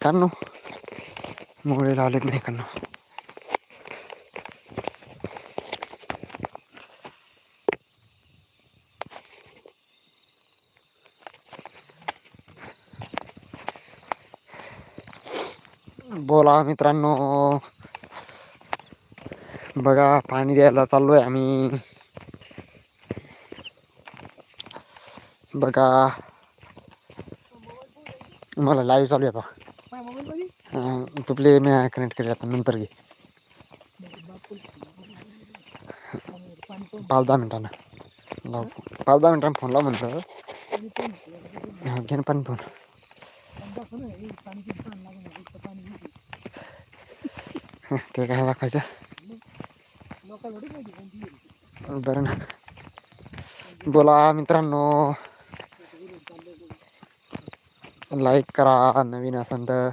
कानो मुळे लावलेत नाही कानो बोला मित्रांनो बघा पाणी द्यायला चाललो आहे आम्ही. बघा. मला लाईव्ह चालू आहे आता. अं, तू प्ले मी कनेक्ट केले आता नंतर घे पाच दहा मिनिटांना लाव पाच दहा मिनिटांना फोन लाव म्हणलं हा, घे ना पण फोन ते काय दाखवायचं बरं ना बोला मित्रांनो लाईक करा नवीन असेल तर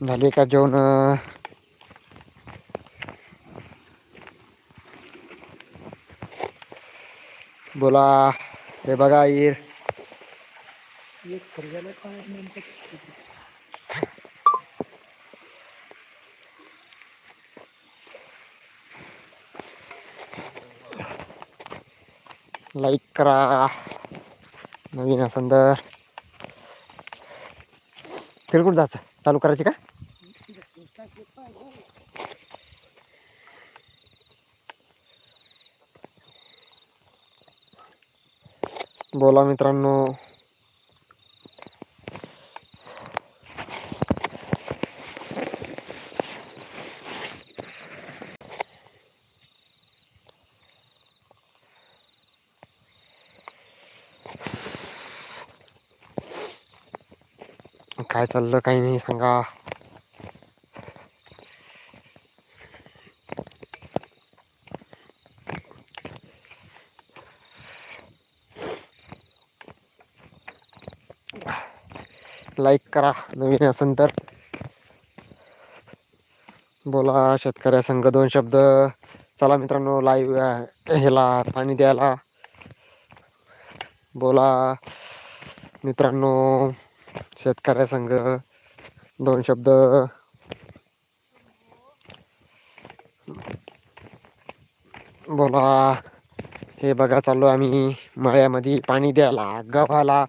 झाले का जेवण बोला हे बघा ईर लाईक करा नवीन असं तर तिकडून जायचं? चालू करायची का? बोला मित्रांनो. काय चाललं काही नाही सांगा. लाईक करा नवीन असेल तर. बोला शेतकऱ्या संघ दोन शब्द. चला मित्रांनो लाईव्ह ह्याला पाणी द्यायला. बोला मित्रांनो. शेतकऱ्या संघ दोन शब्द. बोला हे बघा चाललो आम्ही मळ्यामध्ये पाणी द्यायला. गव्हाला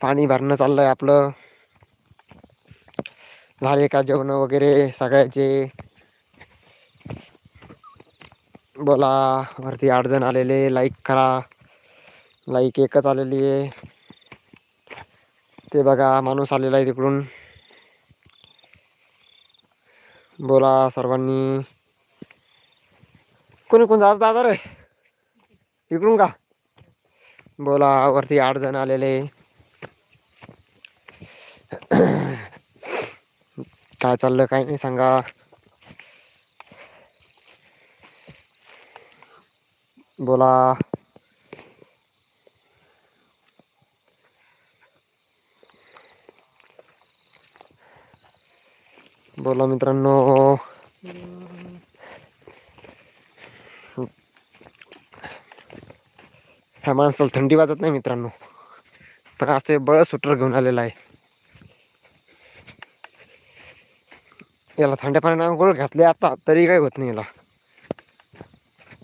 पाणी भरणं चाललंय आपलं. झाले का जेवण वगैरे सगळ्याचे? बोला वरती आठ जण आलेले लाईक करा. लाईक एकच आलेली आहे ते बघा माणूस आलेला आहे तिकडून. बोला सर्वांनी. कोणी कोण जात दादा रे? इकडून का? बोला वरती आठ जण आलेले काय चाललं काय नाही सांगा. बोला. बोला मित्रांनो. ह्या माणसाला थंडी वाजत नाही मित्रांनो. पण आज ते बळ सुटर घेऊन आलेला आहे. याला थंड्या पाण्याने आंघोळ घातली आता तरी काही होत नाही याला.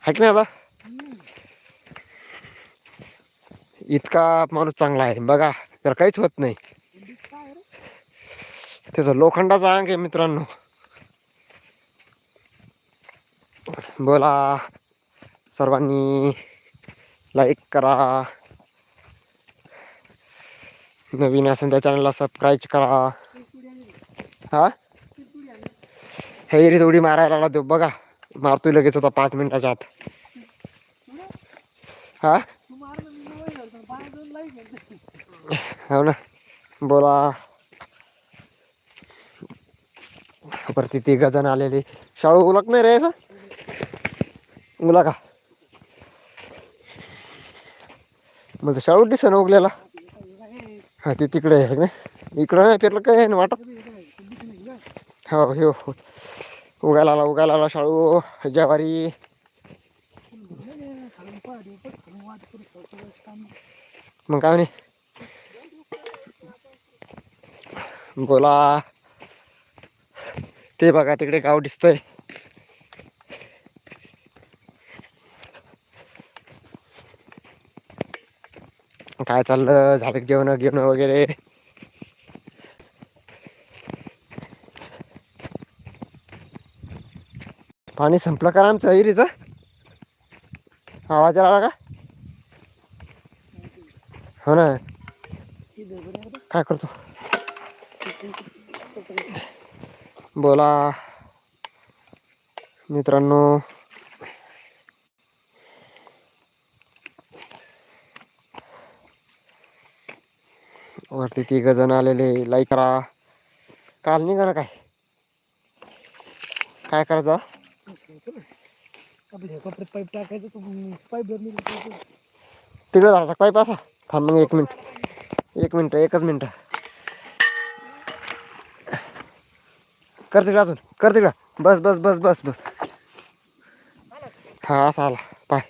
है की नाही आता? इतका माणूस चांगला आहे. बघा तर काहीच होत नाही. त्याचा लोखंडाचा अंग आहे मित्रांनो. बोला. सर्वांनी लाईक करा. नवीन असेल त्या चॅनलला सबस्क्राईब करा. हा? हे रे उडी मारायला आला तो. बघा. मारतोय लगेच होता पाच मिनिटाच्या आत. हा? हो ना. बोला. परती तिघ जण आलेले. शाळू उलक नाही रे उला का मग शाळू दिसन उगलेला. हा ते तिकडे आहे ना इकडं नाही फिरलं काय ना वाटत? हो हो हो. उगायला आला उगायला आला शाळू जवारी. मग काय म्हणे? बोला. ते बघा तिकडे गाव दिसतंय. काय चाललं? झालं जेवण घेणं वगैरे? पाणी संपलं का आमचं? हिरीचं आवाज आला का? हो ना. काय करतो? बोला. मित्रांनो. वरती तिघ जण आलेले लाईक करा. काल निघा ना काय? काय करायचं? पाईप टाकायचं पाईप तिकडे जायचा पाईप असा? थांब मग एक मिनिट. एक मिनिट एकच मिनिट. कर तिकडं अजून कर तिकडं. बस बस बस बस बस. हा असा आला. पाय.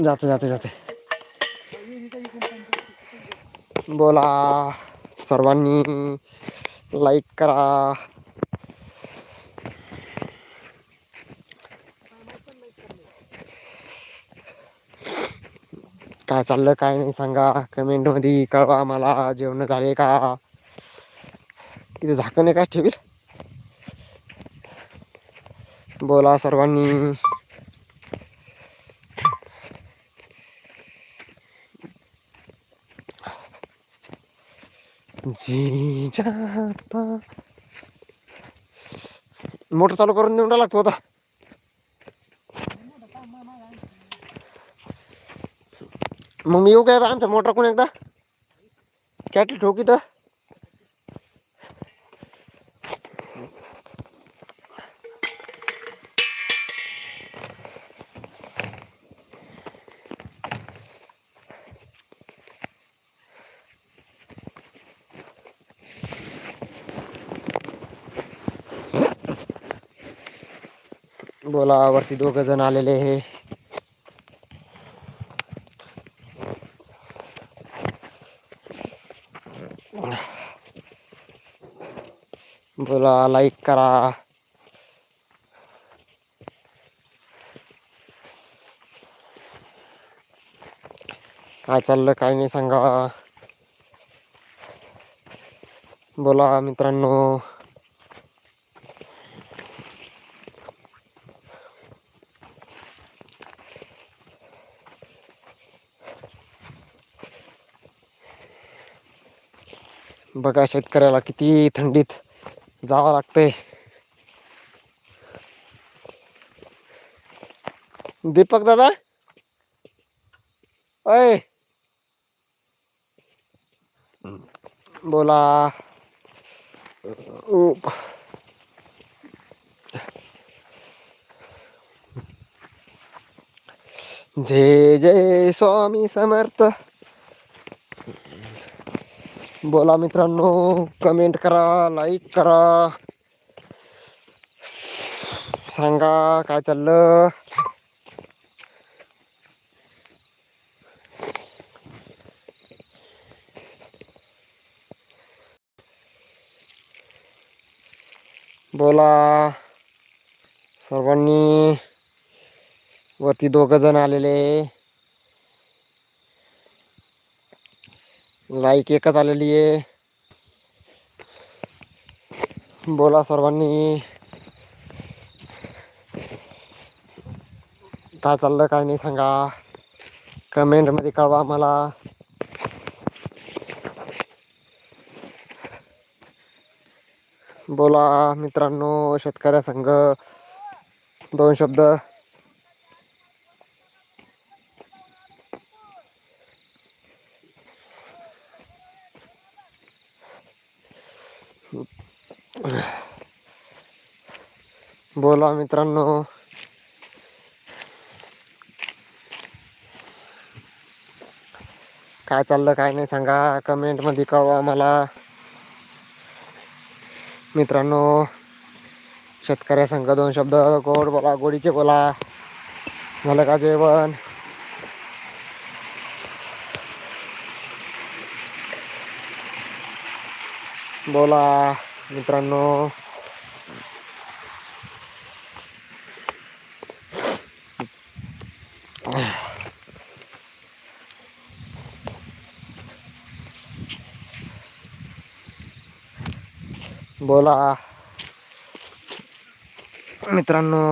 जाते जाते जाते. बोला. सर्वांनी लाईक करा. काय चाललं काय नाही सांगा. कमेंटमध्ये कळवा मला जेवण झाले का? इथे झाकण काय ठेवील बोला सर्वांनी. जी जाता. मोटर चालू करून देऊन लागतो आता. मग मी येऊ काय आता आमच्या मोटर कोण एकदा? कॅटल ठोकी तर. बोला वरती दोघ जण आलेले हे. करा लाईक करा. काय चाललं काय नाही सांगा. बोला मित्रांनो. बघा शेतकऱ्याला किती थंडीत जावं लागतंय. दीपक दादा? अय! बोला. जे जय जय स्वामी समर्थ. बोला मित्रांनो कमेंट करा लाईक करा. सांगा काय चाललं? बोला. सर्वांनी वरती दोघ जण आलेले. लाईक एकच आलेली आहे. बोला सर्वांनी. काय चाललं काय नाही सांगा. कमेंटमध्ये कळवा मला बोला मित्रांनो शेतकऱ्या संघ. दोन शब्द. बोला मित्रांनो. काय चाललं काय नाही सांगा. कमेंटमध्ये कळवा मला. मित्रांनो शेतकऱ्या संघ दोन शब्द गोड बोला गोडीचे बोला. झालं का जेवण? बोला मित्रांनो बोला मित्रांनो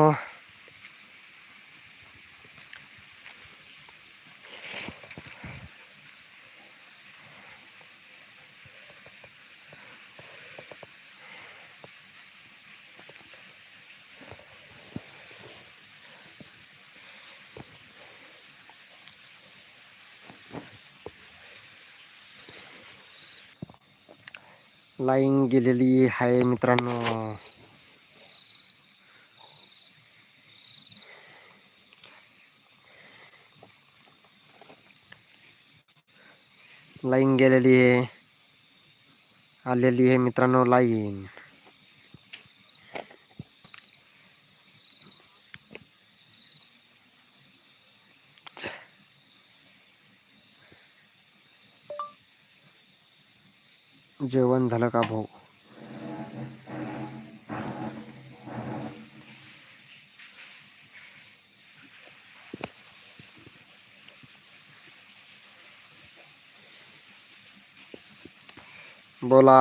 लाईन गेलेली आहे मित्रांनो. लाईन गेलेली आहे. आलेली आहे मित्रांनो लाईन. जेवण झालं का भाऊ? बोला.